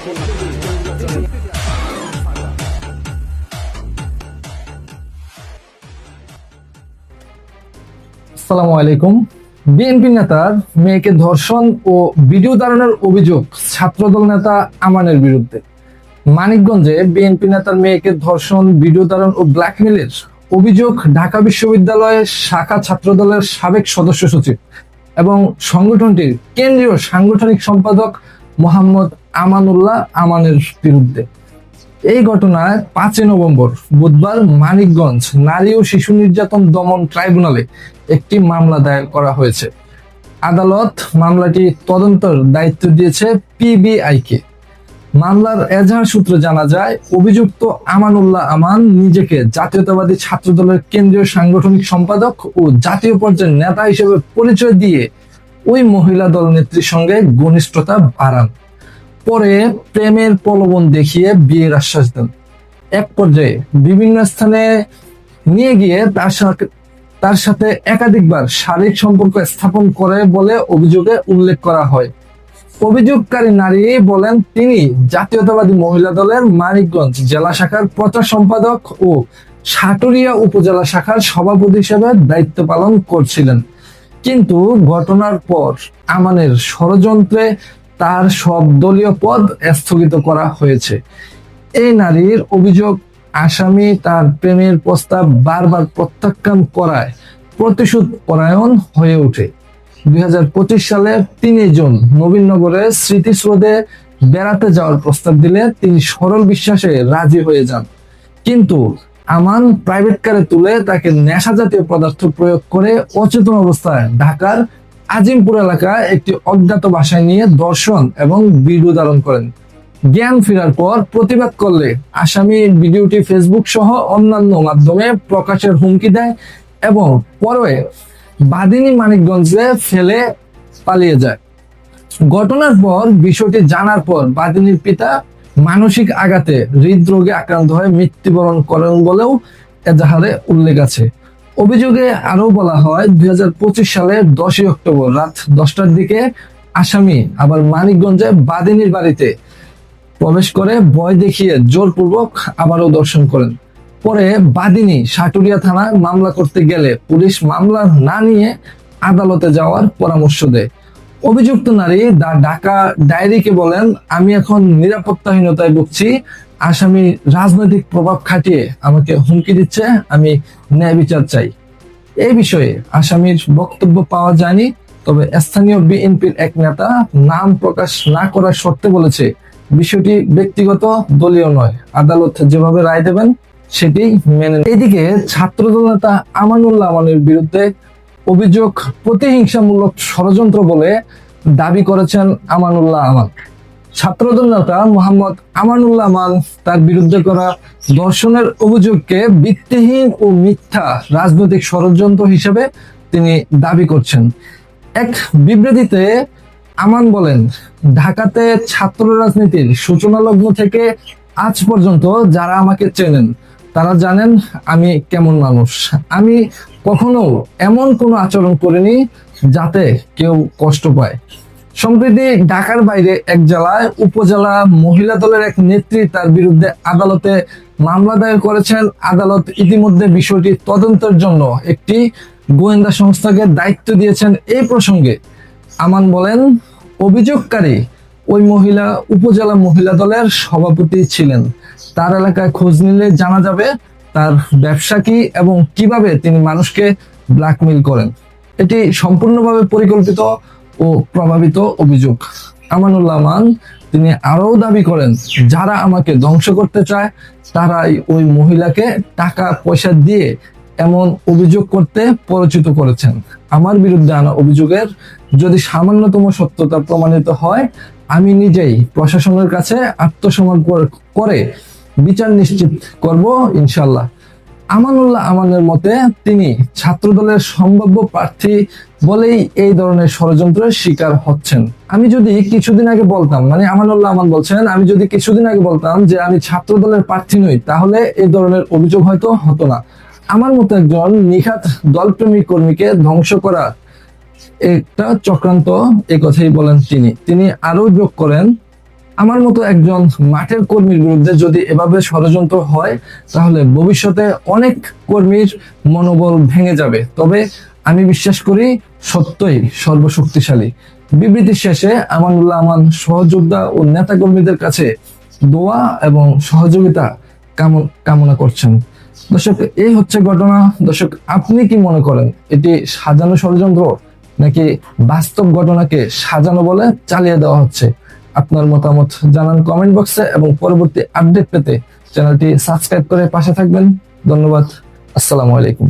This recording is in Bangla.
আসসালামু আলাইকুম। বিএনপি নেতার মেয়েকে ধর্ষণ ও ভিডিও ধারণের অভিযোগ ছাত্রদল নেতা আমানের বিরুদ্ধে। মানিকগঞ্জে বিএনপি নেতার মেয়েকে ধর্ষণ, ভিডিও ধারণ ও ব্ল্যাকমেলের অভিযোগ ঢাকা বিশ্ববিদ্যালয়ের শাখা ছাত্রদলের সাবেক সদস্য সচিব এবং সংগঠনটির কেন্দ্রীয় সাংগঠনিক সম্পাদক মোহাম্মদ আমানুল্লাহ আমানের বিরুদ্ধে। এই ঘটনায় পাঁচই নভেম্বর বুধবার মানিকগঞ্জ নারী ও শিশু নির্যাতন দমন ট্রাইব্যুনালে একটি মামলা দায়ের করা হয়েছে। আদালত মামলাটি তদন্তের দায়িত্ব দিয়েছে পিবিআইকে। মামলার এজাহার সূত্রে জানা যায়, অভিযুক্ত আমানুল্লাহ আমান নিজেকে জাতীয়তাবাদী ছাত্রদলের কেন্দ্রীয় সাংগঠনিক সম্পাদক ও জাতীয় পর্যায়ের নেতা হিসেবে পরিচয় দিয়ে ওই মহিলা দল নেত্রীর সঙ্গে ঘনিষ্ঠতা বাড়ান। পরে প্রেমের প্রলোভন দেখিয়ে বিয়ের আশ্বাস দেন। এক পর্যায়ে বিভিন্ন স্থানে নিয়ে গিয়ে তার সাথে তার সাথে একাধিকবার শারীরিক সম্পর্ক স্থাপন করে বলে অভিযোগে উল্লেখ করা হয়। অভিযোগকারী নারী বলেন, তিনি জাতীয়তাবাদী মহিলা দলের মানিকগঞ্জ জেলা শাখার প্রচার সম্পাদক ও সাটুরিয়া উপজেলা শাখার সভাপতি হিসেবে দায়িত্ব পালন করছিলেন। কিন্তু ঘটনার পর আমানের ষড়যন্ত্রে তার সব দলীয় পদ স্থগিত করা হয়েছে। এই নারীর অভিযোগ, আসামি তার প্রেমের প্রস্তাব বারবার প্রত্যাখ্যান করায় প্রতিশোধ পরায়ণ হয়ে ওঠে। দুই সালে তিনই জুন নবীনগরের স্মৃতিস্রোতে বেড়াতে যাওয়ার প্রস্তাব দিলে তিনি সরল বিশ্বাসে রাজি হয়ে যান। কিন্তু আমান প্রাইভেট কারে তুলে তাকে নেশা জাতীয় পদার্থ প্রয়োগ করে অচেতন অবস্থায় ঢাকার আজিমপুর এলাকায় একটি অজ্ঞাত বাসায় নিয়ে দর্শন এবং ভিডিও ধারণ করেন। জ্ঞান ফেরার পর প্রতিবাদ করলে আসামি ভিডিওটি ফেসবুক সহ অন্যান্য মাধ্যমে প্রকাশের হুমকি দেয় এবং পরে বাদিনী মানিকগঞ্জে ফেলে পালিয়ে যায়। ঘটনার পর বিষয়টি জানার পর বাদিনীর পিতা মানসিক আঘাতে হৃদরোগে আক্রান্ত হয়ে মৃত্যুবরণ করেন বলেও এজাহারে উল্লেখ আছে। অভিযোগে আরও বলা হয়, দুই হাজার পঁচিশ সালের দশই অক্টোবর রাত দশটার দিকে আসামি আবার মানিকগঞ্জে বাদিনীর বাড়িতে প্রবেশ করে ভয় দেখিয়ে জোরপূর্বক আবারও দর্শন করেন। পরে বাদিনী সাটুরিয়া থানায় মামলা করতে গেলে পুলিশ মামলা না নিয়ে আদালতে যাওয়ার পরামর্শ দেয়। অভিযুক্ত নারী দা ঢাকা ডায়েরিকে বলেন, আমি এখন নিরাপত্তাহীনতায় ভুগছি। আসামি রাজনৈতিক প্রভাব খাটিয়ে আমাকে হুমকি দিচ্ছে। আমি ন্যায় বিচার চাই। এই বিষয়ে আসামির বক্তব্য পাওয়া যায়নি, তবে স্থানীয় বিএনপির এক নেতা নাম প্রকাশ না করার শর্তে বলেছে, বিষয়টি ব্যক্তিগত, দলীয় নয়। আদালত যেভাবে রায় দেবেন, সেটি মেনে এদিকে ছাত্রদল নেতা আমানুল্লাহ আমানের বিরুদ্ধে অভিযোগ প্রতিহিংসামূলক ষড়যন্ত্র বলে দাবি করেছেন আমানুল্লাহ আমান ছাত্রদল নেতা মোহাম্মদ আমানুল্লাহ আমান তার বিরুদ্ধে করা দর্শনের অভিযোগকে ভিত্তিহীন ও মিথ্যা রাজনৈতিক ষড়যন্ত্র হিসেবে তিনি দাবি করছেন। এক বিবৃতিতে আমান বলেন, ঢাকাতে ছাত্র রাজনীতির সূচনা লগ্ন থেকে আজ পর্যন্ত যারা আমাকে চেনেন তারা জানেন আমি কেমন মানুষ। আমি কখনো এমন কোনো আচরণ করিনি যাতে কেউ কষ্ট পায়। সম্প্রতি ঢাকার বাইরে এক জেলায় উপজেলা মহিলা দলের এক নেত্রী তার বিরুদ্ধে আদালতে মামলা দায়ের করেছেন। আদালত ইতিমধ্যে বিষয়টি তদন্তের জন্য একটি গোয়েন্দা সংস্থাকে দায়িত্ব দিয়েছেন। এই প্রসঙ্গে আমান বলেন, অভিযোগকারী ওই মহিলা, উপজেলা মহিলা দলের সভাপতি ছিলেন। তার এলাকায় খোঁজ নিলে জানা যাবে তার ব্যবসা কি এবং কীভাবে তিনি মানুষকে ব্ল্যাকমেল করেন। এটি সম্পূর্ণভাবে পরিকল্পিত ও প্রভাবিত অভিযোগ। আমানুল্লাহ মান, তিনি আরও দাবি করেন, যারা আমাকে ধ্বংস করতে চায়, তারাই ওই মহিলাকে টাকা পয়সা দিয়ে এমন অভিযোগ করতে পরিচিত করেছেন। আমার বিরুদ্ধে আনা অভিযোগের যদি সামান্যতম সত্যতা প্রমাণিত হয় আমি নিজেই প্রশাসনের কাছে আত্মসমর্পণ করে বিচার নিশ্চিত করব ইনশাল্লাহ আমানুল্লাহ আমানের মতে তিনি ছাত্রদলের সম্ভাব্য প্রার্থী বলেই এই ধরনের ষড়যন্ত্রের শিকার হচ্ছেন। আমি যদি কিছুদিন আগে বলতাম মানে আমানুল্লাহ আমান বলছেন, আমি যদি কিছুদিন আগে বলতাম যে আমি ছাত্রদলের প্রার্থী নই, তাহলে এই ধরনের অভিযোগ হয়তো হতো না। আমার মতো একজন নিখাত দলপ্রেমী কর্মীকে ধ্বংস করা একটা চক্রান্ত এই কথাই বলেন তিনি। তিনি আরও যোগ করেন, আমার মতো একজন মাঠের কর্মীর বিরুদ্ধে যদি এভাবে ষড়যন্ত্র হয়, তাহলে ভবিষ্যতে অনেক কর্মীর মনোবল ভেঙে যাবে। তবে আমি বিশ্বাস করি সত্যই সর্বশক্তিশালী। বিবৃতি শেষে আমানুল্লাহ আমান সহযোদ্ধা ও নেতাকর্মীদের কাছে দোয়া এবং সহযোগিতা কামনা করছেন। দর্শক, এই হচ্ছে ঘটনা। দর্শক, আপনি কি মনে করেন? এটি সাজানো ষড়যন্ত্র নাকি বাস্তব ঘটনাকে সাজানো বলে চালিয়ে দেওয়া হচ্ছে? আপনার মতামত জানান কমেন্ট বক্সে এবং পরবর্তী আপডেট পেতে চ্যানেলটি সাবস্ক্রাইব করে পাশে থাকবেন। ধন্যবাদ। আসসালামু আলাইকুম।